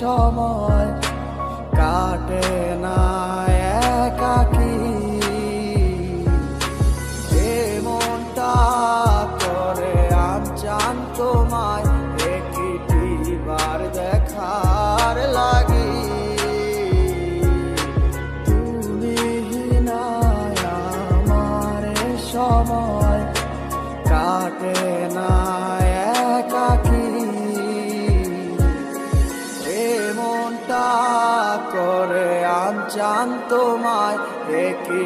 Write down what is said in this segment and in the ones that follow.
সময় কাটে না একাকি। মনটা করে আমচান তোমায় একটি বার দেখার লাগি? তুমি সময় করে চান তোমায় একটি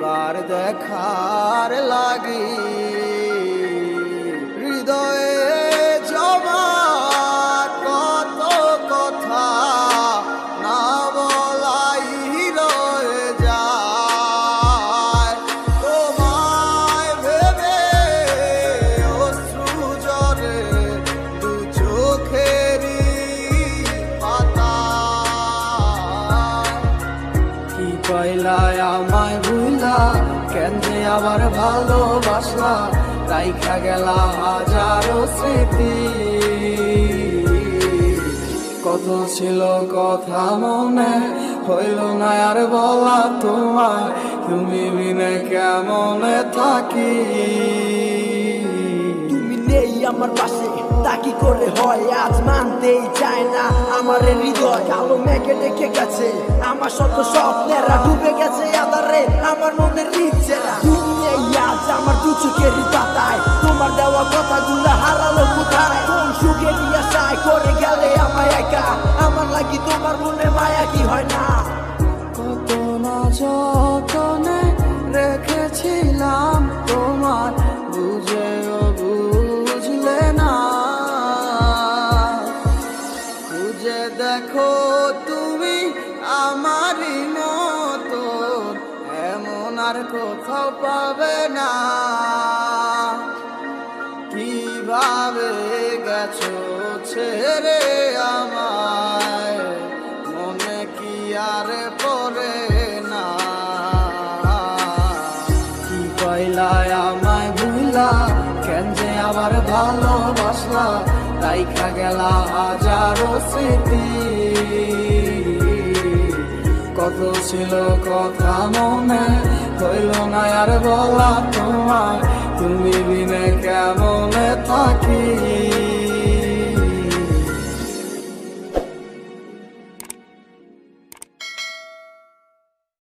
বার দেখার লাগি? কি কইলায় আমায় ভুলা কেন যে আবার ভালোবাসলা, রাইখা গেলা হাজারো স্মৃতি। কত ছিল কথা মনে, হইল না আর বলা তোমার তুমি বিনে কেমনে থাকি? আমার পাশে। তা কি করে হয়? আজ মানতেই চায় না। আমার হৃদয় কালো মেঘে ডেকে গেছে। আমার শত স্বপ্নেরা ডুবে গেছে আদারে আমার মনের ইচ্ছেরা আজ আমার পাতায়। তোমার দেওয়া কথাগুলো হারালো কোথায়? কোন করে গেলে আমায় দেখো তুমি আমারই মতো, এমন আর কোথাও পাবে না। কীভাবে গেছো ছেড়ে আমায়? মনে কি আর পড়ে না? কি কেন যে আবার ভালোবাসলা রাইখা গেলা হাজারো স্মৃতি। কত ছিল কথা মনে হইল না আর বলা তোমার তুমি বিনে কেমনে থাকি?